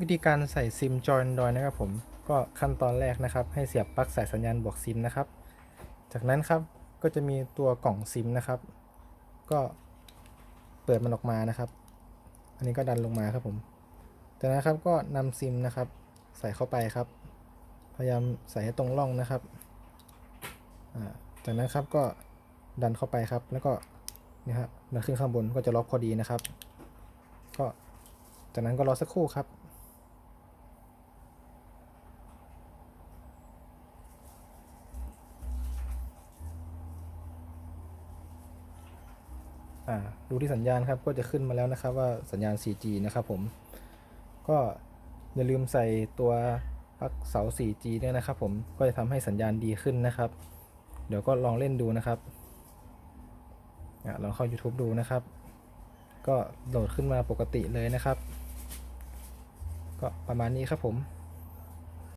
วิธีการใส่ซิมจอย Android นะครับผมก็ขั้นตอนแรกนะครับ ให้เสียบปลั๊กสายสัญญาณบวกซิมนะครับ จากนั้นครับก็จะมีตัวกล่องซิมนะครับ ก็เปิดมันออกมานะครับ อันนี้ก็ดันลงมาครับผมจากนั้นครับก็นำซิมนะครับ ใส่เข้าไปครับ พยายามใส่ให้ตรงร่องนะครับจากนั้นครับก็ดันเข้าไปครับ แล้วก็นี่ฮะมันขึ้นข้างบนก็จะล็อกพอดีนะครับ ก็จากนั้นก็รอสักครู่ครับ อ่าดูที่สัญญาณครับก็จะขึ้นมาแล้วนะครับว่าสัญญาณ 4G นะครับผม ก็อย่าลืมใส่ตัวปลั๊กเสา 4G ด้วยนะครับผมก็จะทำให้สัญญาณดีขึ้นนะครับ เดี๋ยวก็ลองเล่นดูนะครับอะลองเข้า YouTube ดูนะครับ ก็โหลดขึ้นมาปกติเลยนะครับ ก็ประมาณนี้ครับผม